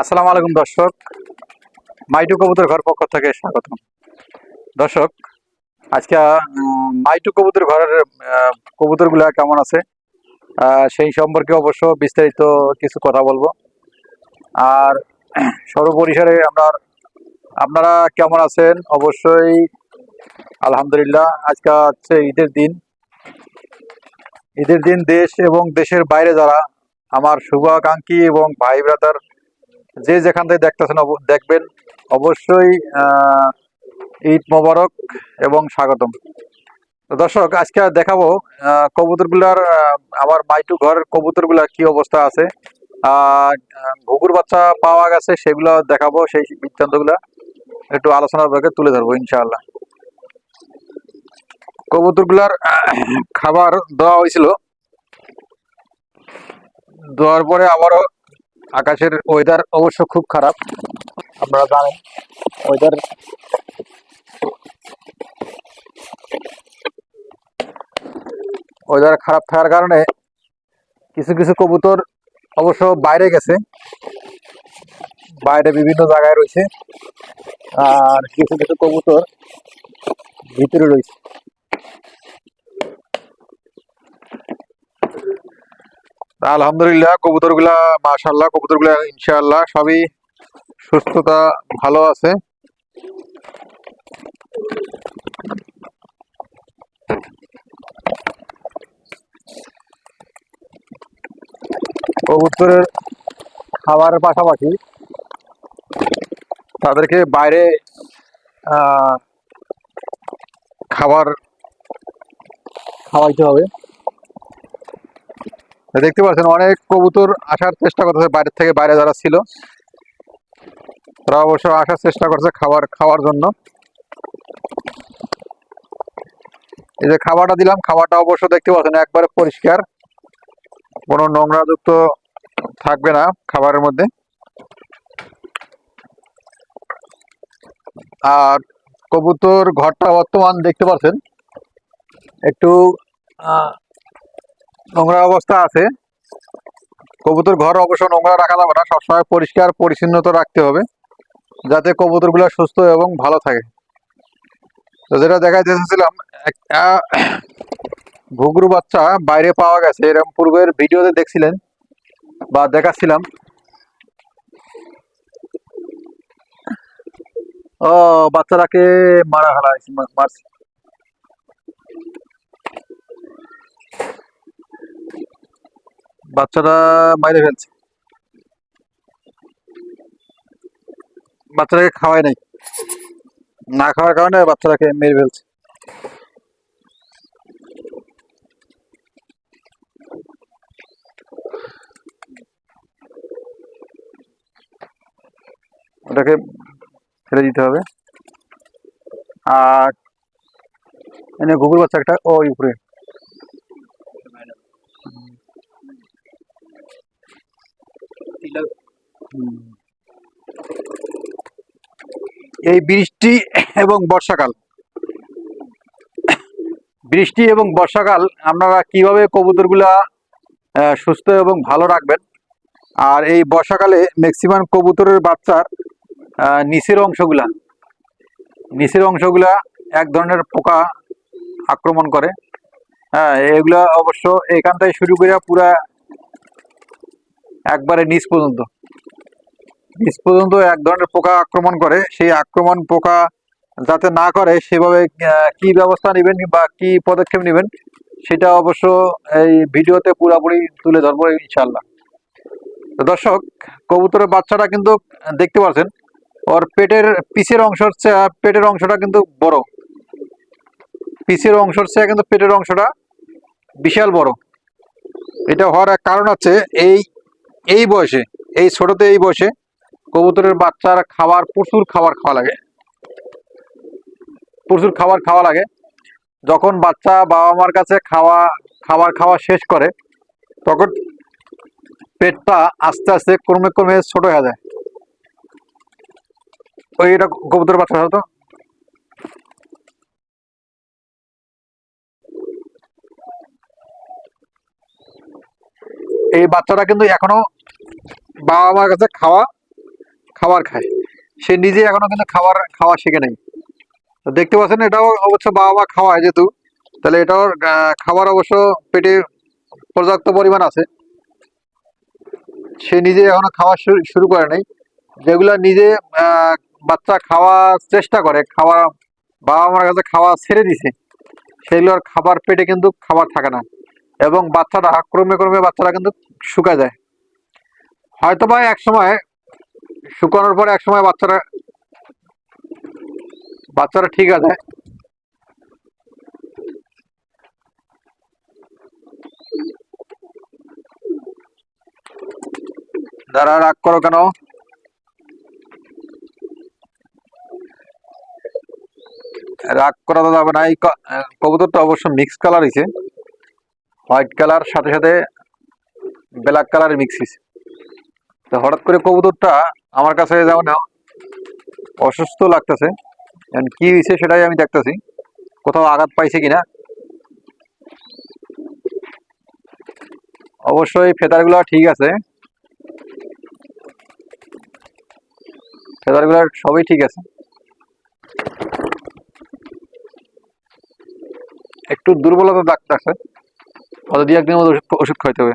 আসসালামু আলাইকুম, দর্শক। মাইটু কবুতর ঘর পক্ষ থেকে স্বাগত দর্শক, আজকে মাইটু কবুতর ঘরের কবুতরগুলা কেমন আছে? সেই সম্পর্কে অবশ্য বিস্তারিত কিছু কথা বলব। আর, সর্বপরিসরে আমরা, আপনারা কেমন আছেন? অবশ্যই, আলহামদুলিল্লাহ, আজকে হচ্ছে ঈদের দিন। ঈদের দিন দেশ এবং দেশের বাইরে যারা আমার শুভাকাঙ্ক্ষী এবং ভাই ব্রাদার যে যেখান থেকে দেখতেছেন দেখবেন, অবশ্যই ঈদ মোবারক এবং স্বাগতম। দর্শক, আজকে দেখাবো কবুতরগুলার আমার মাইটু ঘরের কবুতরগুলার কি অবস্থা আছে। ঘুঘুর বাচ্চা পাওয়া গেছে, সেগুলো দেখাবো, সেই বৃত্তান্তগুলা। একটু আলোচনার ভাগে তুলে ধরবো, ইনশাআল্লাহ। কবুতরগুলার খাবার দেওয়া হয়েছিল। দেওয়ার পরে আবারও আকাশের ওয়েদার অবশ্য খুব খারাপ। আপনারা জানেন ওয়েদার ওয়েদার খারাপ থাকার কারণে কিছু কিছু কবুতর অবশ্য বাইরে গেছে। বাইরে বিভিন্ন জায়গায় রয়েছে। আর কিছু কিছু কবুতর ভিতরে রয়েছে। আলহামদুলিল্লাহ, কবুতরগুলা মাশাল্লাহ কবুতরগুলা ইনশাআল্লাহ সবই সুস্থতা ভালো আছে। কবুতরের খাবারের পাশাপাশি তাদেরকে বাইরে খাবার খাওয়াইতে হবে। দেখতে পাচ্ছেন, অনেক কবুতর আসার চেষ্টা করতেছে বাইরে থেকে বাইরে যারা ছিল তারা অবশ্য আসার চেষ্টা করছে খাবার, খাওয়ার জন্য। এই যে খাবারটা দিলাম, খাবারটা অবশ্য দেখতে পাচ্ছেন একবারে পরিষ্কার। কোনো নোংরা যুক্ত থাকবে না খাবারের মধ্যে। আর কবুতর ঘরটা বর্তমান দেখতে পাচ্ছেন, একটু নোংরা অবস্থা আছে। কবুতর ঘর অবশ্য নোংরা রাখা যাবে না, সবসময় পরিষ্কার, পরিচ্ছন্নতা রাখতে হবে, যাতে কবুতরগুলো সুস্থ এবং ভালো থাকে। তো যেটা দেখাইতে চেয়েছিলাম একটা ঘুঘরু বাচ্চা বাইরে পাওয়া গেছে এরকম পূর্বের ভিডিওতে দেখছিলেন বা দেখাচ্ছিলাম। ও, বাচ্চাটাকে মারা ফেলা হয়েছে মারছে। বাচ্চাটা মাইরে ফেলছে। বাচ্চাটাকে খাওয়াই নাই। না খাওয়ার কারণে বাচ্চাটাকে মেরে ফেলছে। ওটাকে ফেলে দিতে হবে। আর এনে গুগল বাচ্চা একটা ওই উপরে। এই বৃষ্টি এবং বর্ষাকাল। বৃষ্টি এবং বর্ষাকাল আপনারা কীভাবে কবুতরগুলা সুস্থ এবং ভালো রাখবেন? আর এই বর্ষাকালে ম্যাক্সিমাম কবুতরের বাচ্চার নিচের অংশগুলা নিচের অংশগুলা এক ধরনের পোকা আক্রমণ করে। হ্যাঁ এগুলা অবশ্য এখান থেকে শুরু করে পুরা একবারে নিচ পর্যন্ত। নিচ পর্যন্ত এক ধরনের পোকা আক্রমণ করে। সেই আক্রমণ পোকা যাতে না করে, সেভাবে কি ব্যবস্থা নেবেন বা কি পদক্ষেপ নেবেন, সেটা অবশ্য এই ভিডিওতে পুরোপুরি তুলে ধরবো ইনশাল্লাহ দর্শক, কবুতরের বাচ্চাটা কিন্তু দেখতে পাচ্ছেন, ওর পেটের পিছের অংশ হচ্ছে পেটের অংশটা কিন্তু বড়। পিছের অংশের চেয়ে কিন্তু পেটের অংশটা বিশাল বড়। এটা হওয়ার এক কারণ হচ্ছে, এই এই বয়সে, এই ছোটতে এই বয়সে কবুতরের বাচ্চার খাবার প্রচুর খাবার খাওয়া লাগে। প্রচুর খাবার খাওয়া লাগে। যখন বাচ্চা বাবা মার কাছে খাওয়া, খাবার খাওয়া শেষ করে, তখন পেটটা আস্তে আস্তে ক্রমে ক্রমে ছোট হয়ে যায়। ওই এটা কবুতর বাচ্চা হতো এই বাচ্চাটা কিন্তু এখনও বাবা মার কাছে খাওয়া, খাবার খায়। সে নিজে এখনও কিন্তু খাবার, খাওয়া শিখে নেই। দেখতে পাচ্ছেন, এটাও অবশ্য বাবা মা খাওয়ায় যেহেতু। তাহলে এটাও খাবার অবশ্য পেটে পর্যাপ্ত পরিমাণ আছে। সে নিজে এখনও খাওয়া শুরু করে নাই। যেগুলো নিজে বাচ্চা খাওয়ার চেষ্টা করে, খাওয়া বাবা মার কাছে খাওয়া ছেড়ে দিছে, সেগুলোর খাবার পেটে কিন্তু খাবার থাকে না। এবং বাচ্চাটা ক্রমে ক্রমে বাচ্চারা কিন্তু শুকা যায়। হয়তো বা এক সময় শুকানোর পরে এক সময় বাচ্চারা বাচ্চারা ঠিক আছে। যারা রাগ করো কেন? রাগ করা তো যাবে না। এই কবুতরটা অবশ্য মিক্স কালার হয়েছে হোয়াইট কালার সাথে সাথে ব্ল্যাক কালার মিক্স হয়েছে হঠাৎ করে কবুতরটা আমার কাছে যেমন অসুস্থ লাগতেছে। কি হয়েছে সেটাই আমি দেখতেছি। কোথাও আঘাত পাইছে কিনা? অবশ্যই ফেদারগুলো ঠিক আছে। ফেদারগুলো সবই ঠিক আছে। একটু দুর্বলতা ডাকতেছে হয়তো দু একদিনের মধ্যে ওষুধ- ওষুধ খাইতে হবে।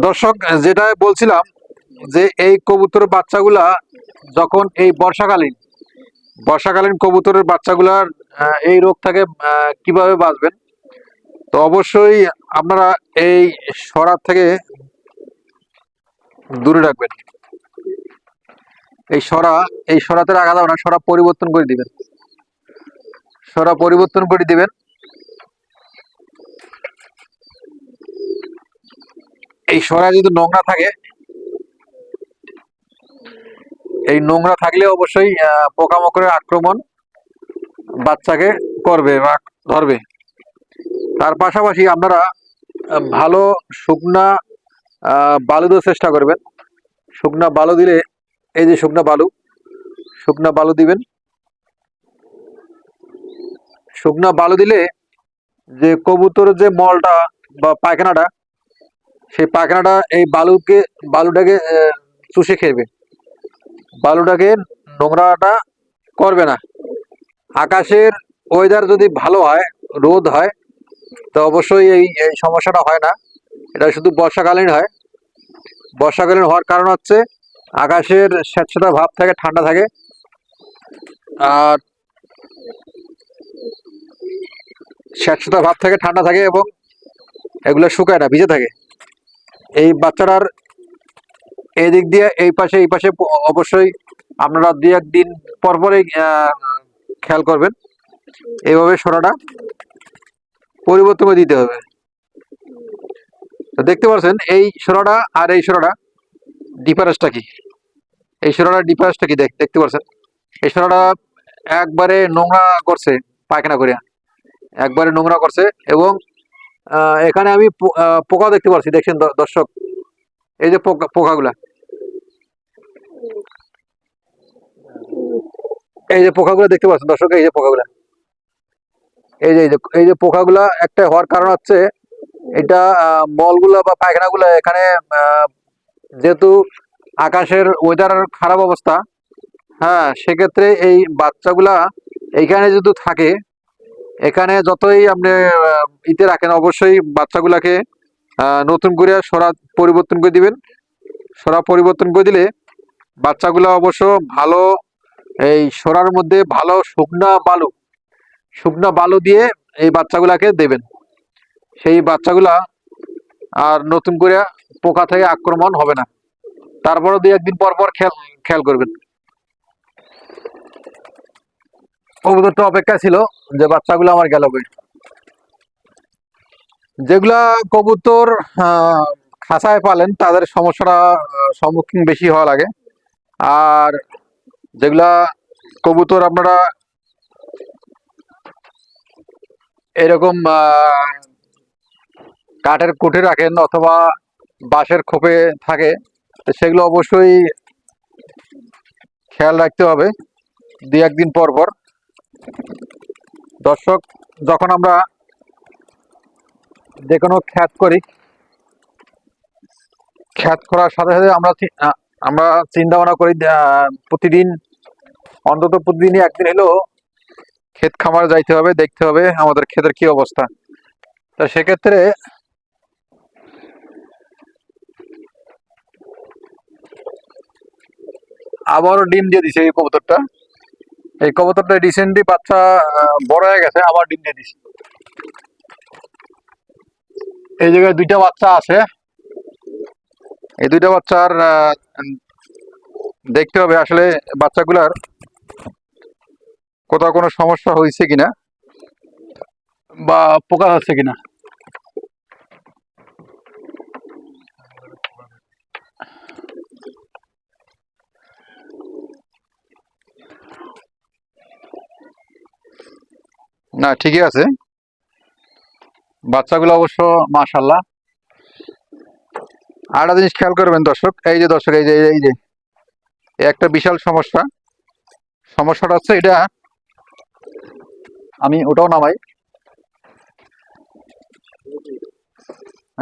দর্শক, যেটা বলছিলাম যে এই কবুতর বাচ্চাগুলা যখন এই বর্ষাকালীন বর্ষাকালীন কবুতরের বাচ্চাগুলার এই রোগ থেকে কীভাবে বাঁচবেন? তো অবশ্যই আপনারা এই সরার থেকে দূরে রাখবেন। এই সরা, এই সরাতে রাখা যাবে না, সরা পরিবর্তন করে দিবেন। সরা পরিবর্তন করে দিবেন। এই সরা যদি নোংরা থাকে এই নোংরা থাকলে অবশ্যই পোকামাকড়ের আক্রমণ বাচ্চাকে করবে বা ধরবে। তার পাশাপাশি আপনারা ভালো শুকনা বালু দেওয়ার চেষ্টা করবেন। শুকনা বালু দিলে, এই যে শুকনা বালু শুকনা বালু দিবেন। শুকনা বালু দিলে যে কবুতরের যে মলটা বা পায়খানাটা, সেই পায়খানাটা এই বালুকে, বালুটাকে চুষে খেবে বালুটাকে নোংরাটা করবে না। আকাশের ওয়েদার যদি ভালো হয়, রোদ হয়, তো অবশ্যই এই এই সমস্যাটা হয় না। এটা শুধু বর্ষাকালীন হয়। বর্ষাকালীন হওয়ার কারণ হচ্ছে আকাশের স্যাঁতস্যাঁতা ভাব থাকে, ঠান্ডা থাকে। আর স্যাঁতস্যাঁতা ভাব থাকে, ঠান্ডা থাকে এবং এগুলো শুকায় না, ভিজে থাকে। এই বাচ্চাটার এই দিক দিয়ে এই পাশে এই পাশে অবশ্যই আপনারা দুই একদিন পর পরে খেয়াল করবেন। এইভাবে সরাটা পরিবর্তন করে দিতে হবে। তো দেখতে পাচ্ছেন, এই সরাটা আর এই সরাটা ডিফারেন্সটা কি? এই সরাটার ডিফারেন্সটা কি দেখ- দেখতে পাচ্ছেন? এই সরাটা একবারে নোংরা করছে পায়খানা করে। একবারে নোংরা করছে এবং এখানে আমি পোকা দেখতে পাচ্ছি। দেখছেন দ- দর্শক? এই যে পোকা, পোকাগুলা। এই যে পোকাগুলো দেখতে পাচ্ছেন দর্শক, এই যে পোকাগুলা। এই যে এই যে পোকাগুলা একটা হওয়ার কারণ হচ্ছে এটা মলগুলা বা পায়খানাগুলা এখানে যেহেতু আকাশের ওয়েদার খারাপ অবস্থা হ্যাঁ সেক্ষেত্রে এই বাচ্চাগুলা এইখানে যদি থাকে, এখানে যতই আপনি ইতে রাখেন, অবশ্যই বাচ্চাগুলাকে নতুন করে সরা পরিবর্তন করে দিবেন। সরা পরিবর্তন করে দিলে বাচ্চাগুলো অবশ্য ভালো এই সরার মধ্যে ভালো শুকনা বালু শুকনা বালু দিয়ে এই বাচ্চাগুলাকে দেবেন। সেই বাচ্চাগুলা আর নতুন করে পোকা থেকে আক্রমণ হবে না। তারপরে দুই একদিন পর পর খেয়াল খেয়াল করবেন। কবুতরটা অপেক্ষা ছিল যে বাচ্চাগুলো আমার গেল। যেগুলা কবুতর খাঁচায় পালেন, তাদের সমস্যাটা সম্মুখীন বেশি হওয়া লাগে। আর যেগুলা কবুতর আপনারা এরকম কাঠের কুঠে রাখেন অথবা বাঁশের খোপে থাকে সেগুলো অবশ্যই খেয়াল রাখতে হবে দুই একদিন পর পর। দর্শক, যখন আমরা যে কোনো খ্যাত করি, খ্যাত করার সাথে সাথে আমরা আমরা চিন্তা ভাবনা করি প্রতিদিন, অন্তত প্রতিদিনই একদিন হলেও ক্ষেত খামারে যাইতে হবে, দেখতে হবে আমাদের ক্ষেতের কি অবস্থা। তা সেক্ষেত্রে আবারও ডিম দিয়ে দিছে এই কবুতরটা। এই কবুতরটা রিসেন্টলি বাচ্চা বড় হয়ে গেছে, আবার ডিম দিয়ে দিছে। এই জায়গায় দুইটা বাচ্চা আছে। এই দুইটা বাচ্চার দেখতে হবে আসলে বাচ্চাগুলার কোথাও কোনো সমস্যা হয়েছে কিনা বা পোকা হচ্ছে কিনা। না, ঠিকই আছে। বাচ্চাগুলো অবশ্য মাশাল্লাহ। আর একটা জিনিস খেয়াল করবেন দর্শক, এই যে দর্শক, এই যে, এই যে- একটা বিশাল সমস্যা। সমস্যাটা হচ্ছে এটা, আমি ওটাও নামাই।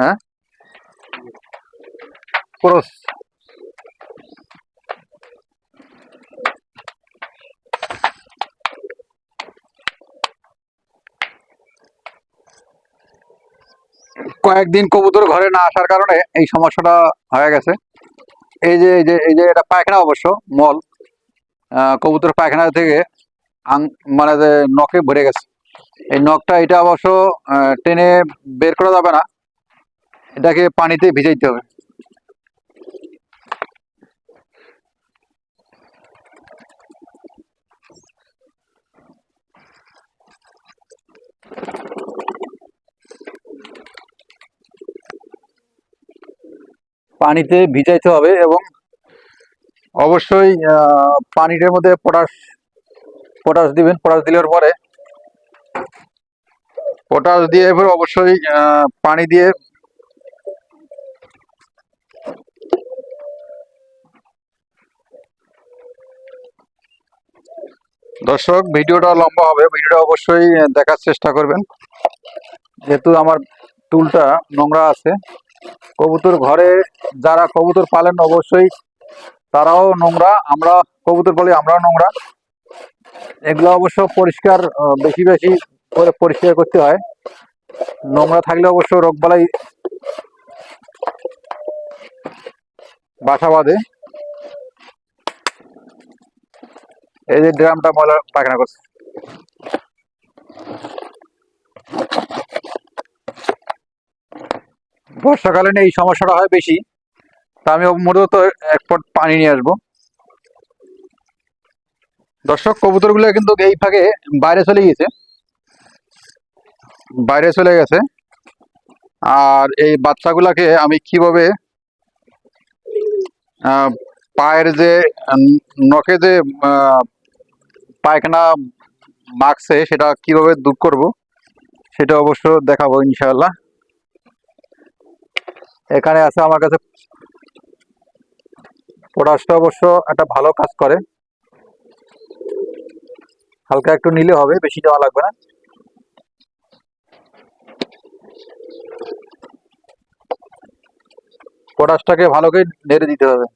হ্যাঁ? কয়েকদিন কবুতর ঘরে না আসার কারণে এই সমস্যাটা হয়ে গেছে। এই যে এই যে এই যে এটা পায়খানা অবশ্য, মল। কবুতর পায়খানা থেকে আং- মানে যে নখে ভরে গেছে। এই নখটা এটা অবশ্য টেনে বের করা যাবে না। এটাকে পানিতে ভিজাইতে হবে। পানিতে ভিজাইতে হবে এবং অবশ্যই পানিটার মধ্যে পটাশ পটাশ দিবেন। পটাশ দেওয়ার পরে পটাশ দিয়ে এবার অবশ্যই পানি দিয়ে দর্শক, ভিডিওটা লম্বা হবে। ভিডিওটা অবশ্যই দেখার চেষ্টা করবেন। যেহেতু আমার টুলটা নোংরা আছে কবুতর ঘরে যারা কবুতর পালেন অবশ্যই তারাও নোংরা, আমরা কবুতর পালি, আমরাও নোংরা। এগুলো অবশ্য পরিষ্কার বেশি বেশি করে পরিষ্কার করতে হয়। নোংরা থাকলে অবশ্য রোগবালাই বাসা বাঁধে। এই যে ড্রামটা ময়লা পায়খানা করছে। বর্ষাকালীন এই সমস্যাটা হয় বেশি। তা আমি মূলত এক পট পানি নিয়ে আসব। দর্শক, কবুতরগুলো কিন্তু এই ফাঁকে বাইরে চলে গেছে বাইরে চলে গেছে। আর এই বাচ্চাগুলাকে আমি কীভাবে পায়ের যে নখে যে পায়খানা মাখছে সেটা কীভাবে দূর করব, সেটা অবশ্য দেখাবো ইনশাআল্লাহ। এখানে আছে আমার কাছে পটাশটা অবশ্য একটা ভালো কাজ করে। হালকা একটু নিলে হবে, বেশি দেওয়া লাগবে না। পটাশটাকে ভালো করে নেড়ে দিতে হবে।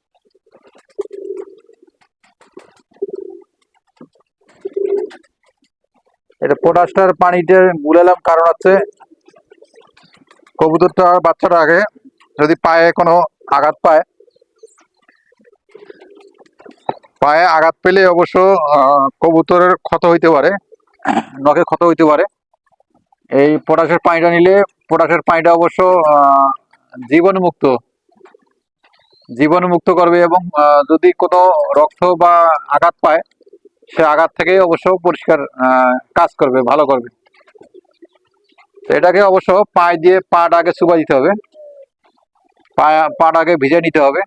এটা পটাশটার পানিতে গুলালাম কারণ হচ্ছে কবুতরটা বাচ্চাটা আগে যদি পায়ে কোনো আঘাত পায় পায়ে আঘাত পেলে অবশ্য কবুতরের ক্ষত হইতে পারে নখে ক্ষত হইতে পারে। এই পটাশের পানিটা নিলে পটাশের পানিটা অবশ্য আহ, জীবাণুমুক্ত জীবাণুমুক্ত করবে এবং যদি কোনো রক্ত বা আঘাত পায় সে আঘাত থেকে অবশ্য পরিষ্কার কাজ করবে ভালো করবে। এটাকে অবশ্য পায়ে দিয়ে পাটাকে চুবা দিতে হবে। পা পাটাকে ভিজে নিতে হবে।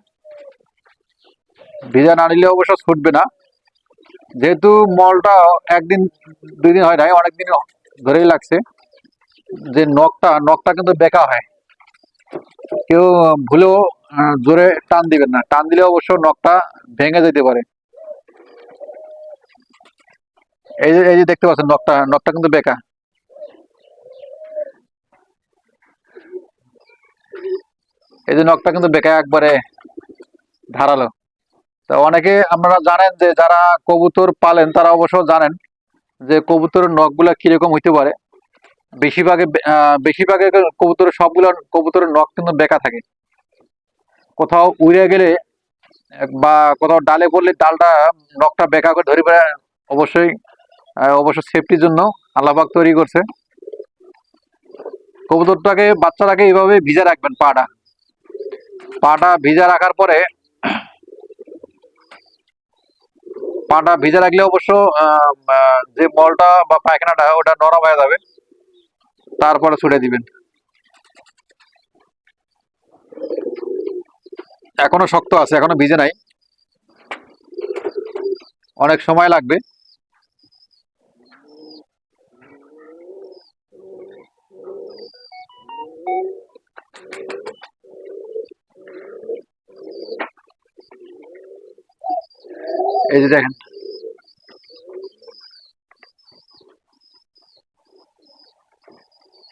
ভিজা না নিলে অবশ্য ছুটবে না। যেহেতু মলটা একদিন, দুই দিন হয় নাই, অনেকদিন ধরেই লাগছে। যে নখটা নখটা কিন্তু বেঁকা হয়। কেউ ভুলেও জোরে টান দিবেন না। টান দিলে অবশ্য নখটা ভেঙে যেতে পারে। এই যে এই যে দেখতে পাচ্ছেন নখটা নখটা কিন্তু বেঁকা। এই যে নখটা কিন্তু বেঁকা একবারে ধারালো। তা অনেকে আপনারা জানেন যে যারা কবুতর পালেন তারা অবশ্য জানেন যে কবুতরের নখগুলা কীরকম হইতে পারে। বেশিরভাগে আহ, বেশিরভাগে কবুতরের সবগুলো কবুতরের নখ কিন্তু বেঁকা থাকে। কোথাও উড়ে গেলে বা কোথাও ডালে পড়লে ডালটা নখটা বেঁকা করে ধরে পড়ে অবশ্যই অবশ্য সেফটির জন্য আল্লাপাক তৈরি করছে। কবুতরটাকে বাচ্চাটাকে এইভাবে ভিজা রাখবেন পাটা পাটা ভিজা রাখার পরে পাটা ভিজা রাখলে অবশ্য যে মলটা বা পায়খানাটা, ওটা নরম হয়ে যাবে। তারপরে ছুটে দিবেন। এখনও শক্ত আছে, এখনও ভিজে নাই। অনেক সময় লাগবে। এই যে দেখেন।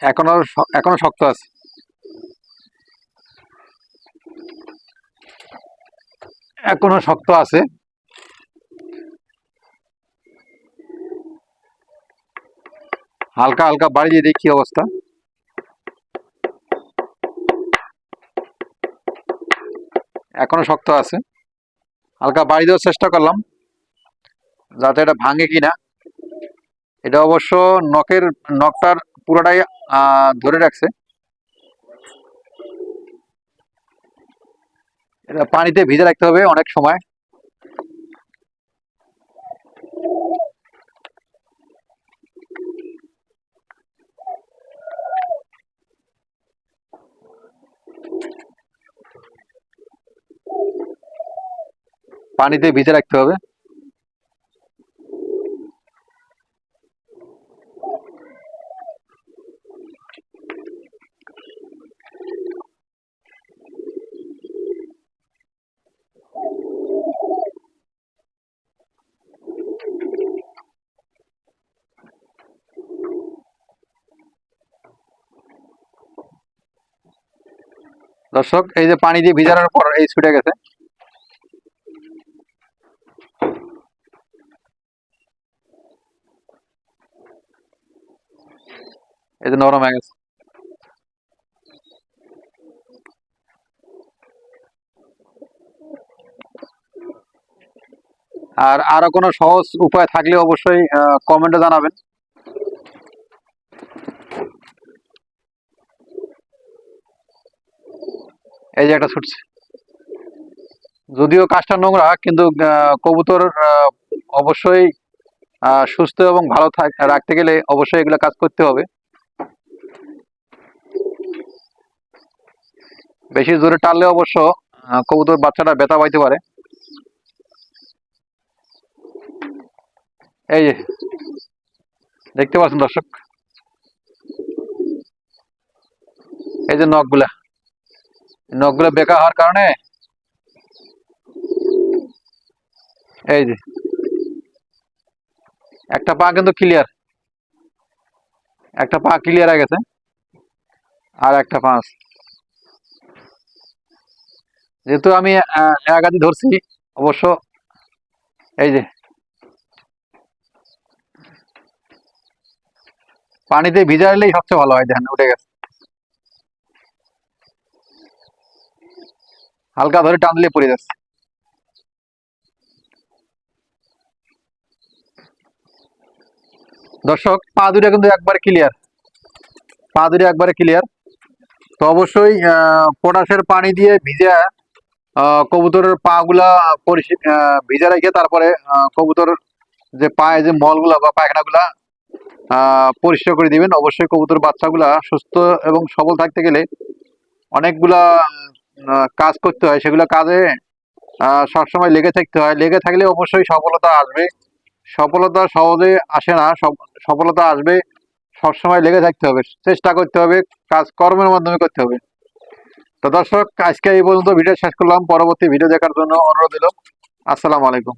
এখনও এখনও শক্ত আছে। এখনও শক্ত আছে। হালকা হালকা বাড়িয়ে দেখি অবস্থা? এখনও শক্ত আছে। হালকা বাড়ি দেওয়ার চেষ্টা করলাম। যাতে এটা ভাঙে কিনা। এটা অবশ্য নখের, নখটার পুরোটাই ধরে রাখছে। এটা পানিতে ভিজে রাখতে হবে অনেক সময়। পানিতে ভিজে রাখতে হবে। দর্শক, এই যে পানি দিয়ে ভিজানোর পর এই ছুটে গেছে। এই যে নরম হয়ে গেছে। আর আরও কোনো সহজ উপায় থাকলে অবশ্যই কমেন্টে জানাবেন। এই যে একটা ছুটছে। যদিও কাজটা নোংরা, কিন্তু কবুতর অবশ্যই সুস্থ এবং ভালো রাখতে গেলে অবশ্যই এগুলো কাজ করতে হবে। বেশি জোরে টানলে অবশ্য কবুতর বাচ্চাটা ব্যথা পাইতে পারে। এই যে, দেখতে পাচ্ছেন দর্শক? এই যে নখগুলা। নখগুলো বেকা হওয়ার কারণে এই যে, একটা পা কিন্তু ক্লিয়ার একটা পা ক্লিয়ার হয়ে গেছে, আর একটা পাঁচ যেহেতু আমি একাদি ধরছি, অবশ্য এই যে, পানিতে ভিজাইলেই সবচেয়ে ভালো হয়, দেখেন, উঠে গেছে। হালকা ধরে টান দিলে পড়ে যাচ্ছে। দর্শক পা দুটা কিন্তু একবারে ক্লিয়ার পা দুটা একবারে ক্লিয়ার তো অবশ্যই পটাশের পানি দিয়ে ভিজে কবুতরের পা গুলা পরিষ্কার আহ, ভিজে রেখে তারপরে কবুতর যে পায়ে যে মলগুলা বা পায়খানাগুলা পরিষ্কার করে দিবেন। অবশ্যই কবুতর বাচ্চাগুলা সুস্থ এবং সবল থাকতে গেলে অনেকগুলা কাজ করতে হয়, সেগুলো কাজে সবসময় লেগে থাকতে হয়। লেগে থাকলে অবশ্যই সফলতা আসবে। সফলতা সহজে আসে না সফলতা আসবে, সবসময় লেগে থাকতে হবে, চেষ্টা করতে হবে কাজ কর্মের মাধ্যমে করতে হবে। তো দর্শক, আজকে এই পর্যন্ত ভিডিও শেষ করলাম। পরবর্তী ভিডিও দেখার জন্য অনুরোধ দিল আসসালামু আলাইকুম।